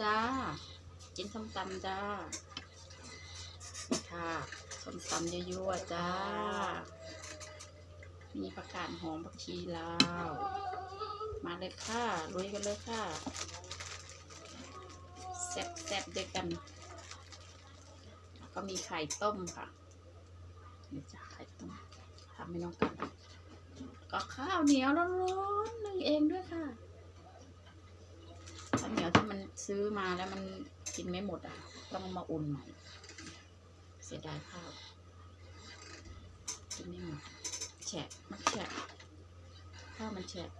จ้า กินส้มตำจ้าค่ะส้มตำยั่วๆจ้า มีผักกาดหอมผักชีลาว มาเลยค่ะลุยกันเลยค่ะแซ่บๆด้วยกันแล้วก็มีไข่ต้มค่ะนี่จ้าไข่ต้มทำให้น้องกันก็ข้าวเหนียวร้อนๆหนึ่งเองด้วยค่ะ ข้าวเหนียวที่มันซื้อมาแล้วมันกินไม่หมดอะ ต้องมาอุ่นใหม่ เสียดายข้าว กินไม่หมด แฉะมันแฉะข้าวมันแฉะ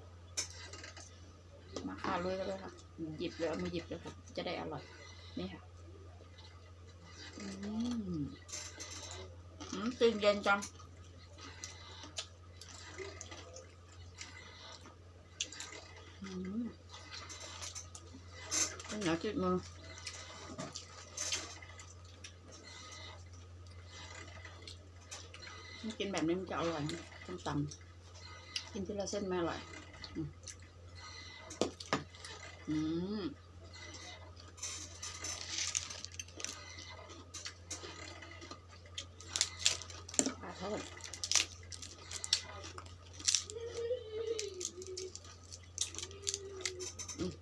มาค่ะลุยกันเลยค่ะ หยิบเลยเอามาหยิบเลยค่ะ จะได้อร่อย นี่ค่ะ อืมอืมตื่นเย็นจัง อืม เนเหนียวจิดมือกินแบบนี้มันจะอร่อยต้มตำกินทีละเส้นไม่อร่อย อืมอืมปลาทอดอืม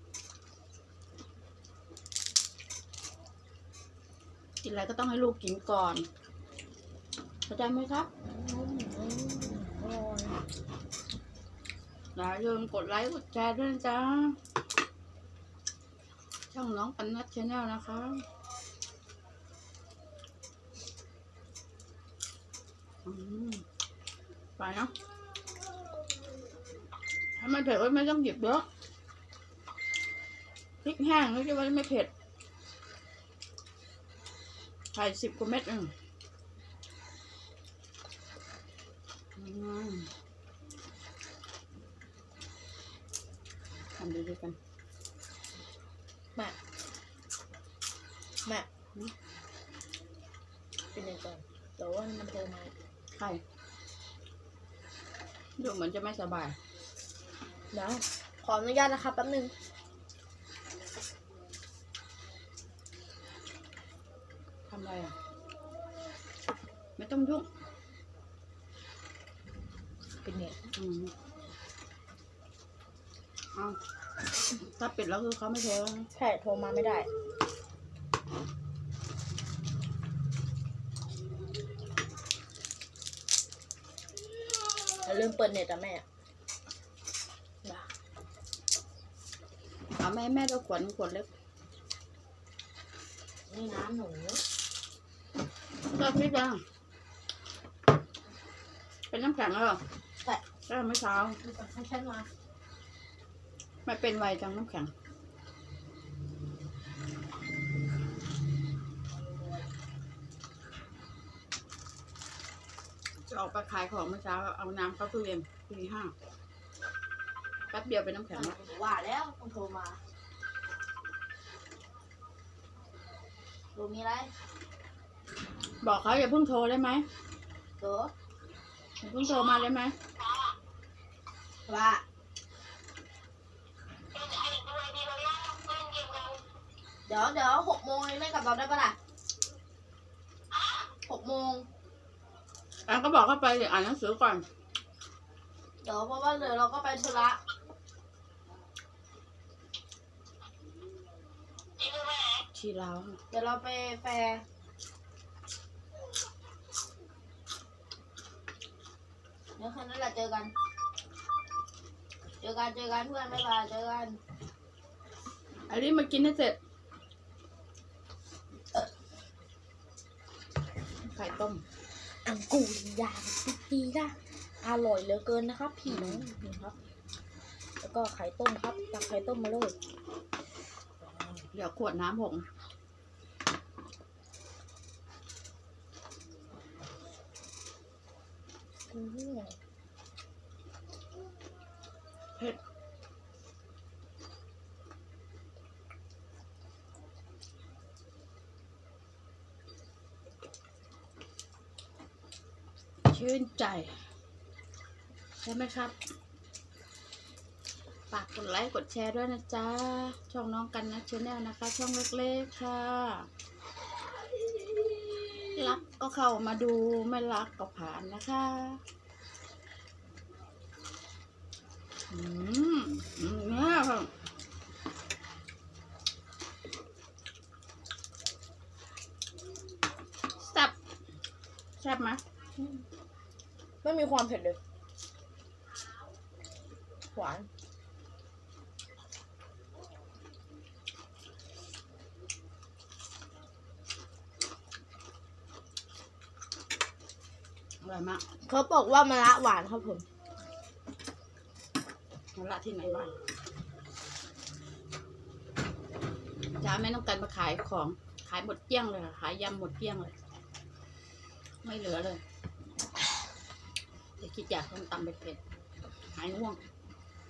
กิน อะไรก็ต้องให้ลูกกินก่อน เข้าใจไหมครับอย่าลืมกดไลค์กดแชร์ด้วยนจ๊ะช่องน้องปันนัทชาแนลนะคะไปเนาะถ้าไม่เผ็ดก็ไม่ต้องหยิบเยอะพริกแห้งนี่จะว่าไม่เผ็ด ใส่สิบกว่าเม็ดเองอืมทำดูด้วยกันแม่แม่เป็นยังไงแต่ว่ามันโทรมาใครดูเหมือนจะไม่สบายเดี๋ยวขออนุญาตนะครับแป๊บนึง ทำ อะไรอะ ไม่ต้องยุ่งเป็นเนี่ยอืมเอาถ้าปิดแล้วคือเขาไม่โทรแล้วนะใช่โทรมาไม่ได้อย่าลืมเปิดเน็ตอะแม่ได้เอาแม่แม่ดูขวดขวดเล็ก นี่นะหนู ก็คิดว่าเป็นน้ำแข็งแล้วเหรอใช่ใช่เมื่อเช้าให้ฉันมาไม่เป็นไวจังน้ำแข็ง จะออกไปขายของเมื่อเช้า เอาน้ำเข้าตู้เย็นตีห้าแป๊บเดียวเป็นน้ำแข็งแล้วว่าแล้วต้องโทรมาดูมีอะไร บอกเขาอย่าเพิ่งโทรได้ไหมเดี๋ยวอย่าเพิ่งโทรมาได้ไหมว่าเดี๋ยวเดี๋ยวหกโมงแม่กลับเราได้ปะล่ะหกโมงแอนก็บอกเขาไปเดี๋ยวอ่านหนังสือก่อน เดี๋ยวเพราะว่าเดี๋ยวเราก็ไปธุระชีลาวเดี๋ยวเราไปแฟร์ ดี๋ยวคืนนั้นแหละเจอกัน เจอกันเจอกันเพื่อนบ๊ายบายเจอกันอันนี้มากินให้เสร็จ ไข่ต้ม อังกูริยาสิปีนะอร่อยเหลือเกินนะครับพี่น้องนี่ครับ แล้วก็ไข่ต้มครับตักไข่ต้มมาเลยเดี๋ยวขวดน้ำหงอืม ชื่นใจ ใช่ไหมครับปฝากกดไลค์กดแชร์ด้วยนะจ๊ะ ช่องน้องกันนะชแนลนะคะ ช่องเล็กๆค่ะ รักก็เข้ามาดูไม่รักก็ผ่านนะคะ อืมอืมเนี่ยค่ะแซ่บแซ่บไหม ไม่มีความเผ็ดเลย หวาน อร่อยมากเขาบอกว่ามะระหวานครับผมมาละที่ไหนบ้างจ้าแม่ต้องการมาขายของ ขายหมดเกลี้ยงเลยค่ะขายยำหมดเกลี้ยงเลย ไม่เหลือเลย เดี๋ยวคิดอยากต้มตำเผ็ดๆหายง่วง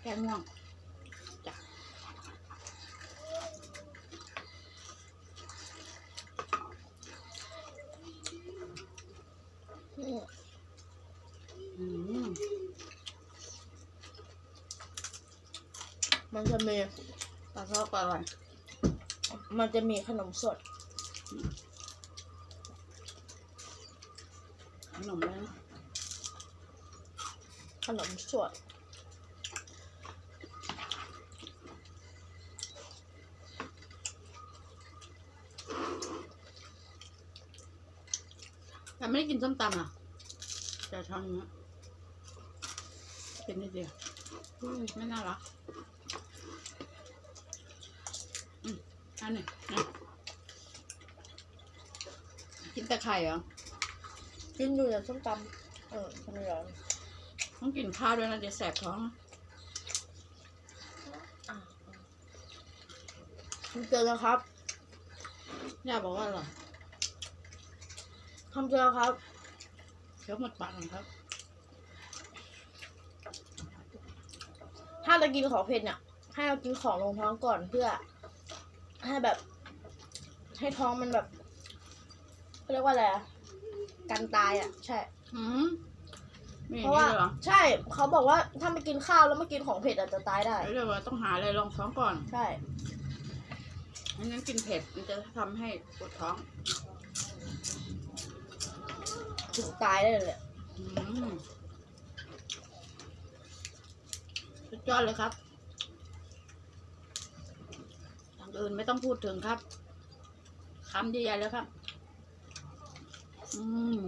แก้ง่วงจ้ะอืมมันจะมีปลาทอดก็อร่อยมันจะมีขนมสดขนมเลยนะ ขนมสดแต่ไม่ได้กินส้มตำอะ แต่ช้อนเนี้ยกินนิดเดียวอืมไม่น่ารักอืมอันนี้นะกินแต่ไข่เหรอ กินอยู่ในส้มตำเออทำไมร้อ ต้องกินข้าวด้วยนะเดี๋ยวแสบท้องนะอะทำเจอแล้วครับย่าบอกว่าอร่อยทำเจอแล้วครับเคี้ยวหมดปากเลยครับ ถ้าเรากินของเผ็ดเนี่ยให้เรากินของลงท้องก่อนเพื่อ ให้แบบ ให้ท้องมันแบบเขาเรียกว่าอะไรอะกันตายอะใช่ อืม มีอเพย่างราะนี้ว่าเลยเหรอใช่เขาบอกว่าถ้าไม่กินข้าวแล้วไม่กินของเผ็ดอาจจะตายได้เรียกว่าต้องหาอะไรรองท้องก่อนใช่ ไม่งั้นกินเผ็ดมันจะทำให้ปวดท้องถึงตายได้เลยอะอืมสุดยอดเลยครับอย่างอื่นไม่ต้องพูดถึงครับคำใหญ่ๆแล้วครับ อืม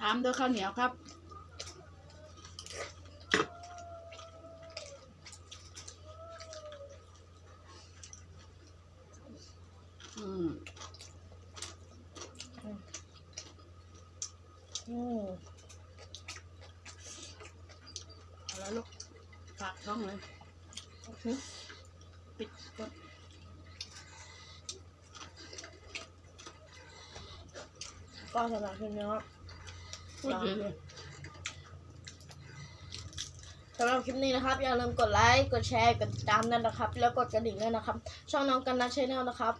ตามด้วยข้าวเหนียวครับ อืมอืมเอาละลูกฝากช่องเลย ปิดกดก็สำหรับคลิปนี้ครับ พูดเยอะสำหรับคลิปนี้นะครับ อย่าลืมกดไลค์ กดแชร์ กดติดตามด้วยนะครับ แล้วกดกระดิ่งด้วยนะครับ ช่องน้องกันนะชแนลนะครับ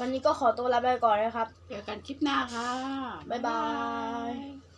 วันนี้ก็ขอตัวลาไปก่อนนะครับ เจอกันคลิปหน้าค่ะ บ๊ายบาย